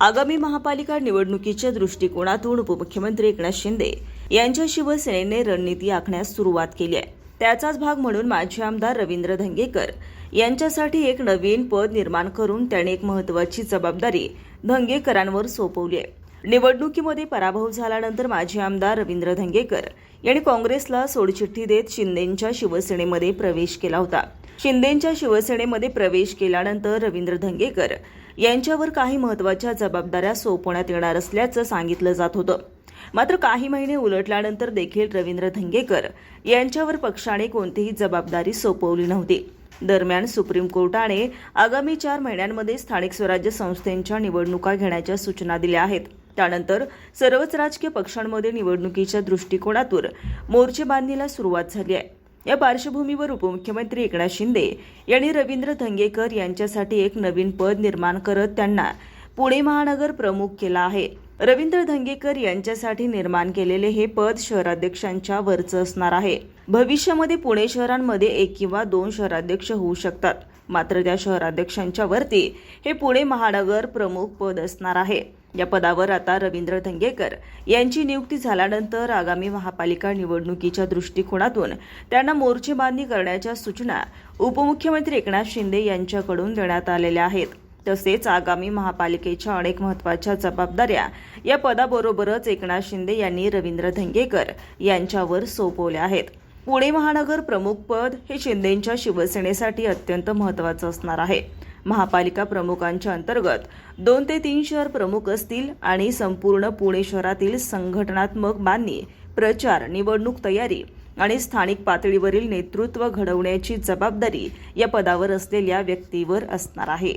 आगामी महापालिका निवडणुकीच्या दृष्टिकोनातून उपमुख्यमंत्री एकनाथ शिंदे यांच्या शिवसेनेने रणनीती आखण्यास सुरुवात केली आहे. त्याचाच भाग म्हणून माजी आमदार रवींद्र धंगेकर यांच्यासाठी एक नवीन पद निर्माण करून त्याने एक महत्वाची जबाबदारी धंगेकरांवर सोपवली आहे. निवडणुकीमध्ये पराभव झाल्यानंतर माजी आमदार रवींद्र धंगेकर यांनी काँग्रेसला सोडचिठ्ठी देत शिंदेंच्या शिवसेनेमध्ये प्रवेश केला होता. शिंदेंच्या शिवसेनेमध्ये प्रवेश केल्यानंतर रवींद्र धंगेकर यांच्यावर काही महत्त्वाच्या जबाबदाऱ्या सोपवण्यात येणार असल्याचं सांगितलं जात होतं. मात्र काही महिने उलटल्यानंतर देखील रवींद्र धंगेकर यांच्यावर पक्षाने कोणतीही जबाबदारी सोपवली नव्हती. दरम्यान सुप्रीम कोर्टाने आगामी चार महिन्यांमध्ये स्थानिक स्वराज्य संस्थेच्या निवडणुका घेण्याच्या सूचना दिल्या आहेत. त्यानंतर सर्वच राजकीय पक्षांमध्ये निवडणुकीच्या दृष्टिकोनातून मोर्चेबांधणीला सुरुवात झाली आहे. या पार्श्वभूमीवर उपमुख्यमंत्री एकनाथ शिंदे यांनी रवींद्र धंगेकर यांच्यासाठी एक नवीन पद निर्माण करत त्यांना पुणे महानगर प्रमुख केला आहे. रवींद्र धंगेकर यांच्यासाठी निर्माण केलेले हे पद शहराध्यक्षांच्या वरचं असणार आहे. भविष्यामध्ये पुणे शहरांमध्ये एक किंवा दोन शहराध्यक्ष होऊ शकतात. मात्र त्या शहराध्यक्षांच्या वरती हे पुणे महानगर प्रमुख पद असणार आहे. या पदावर आता रवींद्र धंगेकर यांची नियुक्ती झाल्यानंतर आगामी महापालिका निवडणुकीच्या दृष्टिकोनातून त्यांना मोर्चेबांधणी करण्याच्या सूचना उपमुख्यमंत्री एकनाथ शिंदे यांच्याकडून देण्यात आलेल्या आहेत. तसेच आगामी महापालिकेच्या अनेक महत्त्वाच्या जबाबदाऱ्या या पदाबरोबरच एकनाथ शिंदे यांनी रवींद्र धंगेकर यांच्यावर सोपवल्या आहेत. पुणे महानगर प्रमुख पद हे शिंदेंच्या शिवसेनेसाठी अत्यंत महत्वाचं असणार आहे. महापालिका प्रमुखांच्या अंतर्गत दोन ते तीन शहर प्रमुख असतील आणि संपूर्ण पुणे शहरातील संघटनात्मक बांधणी प्रचार निवडणूक तयारी आणि स्थानिक पातळीवरील नेतृत्व घडवण्याची जबाबदारी या पदावर असलेल्या व्यक्तीवर असणार आहे.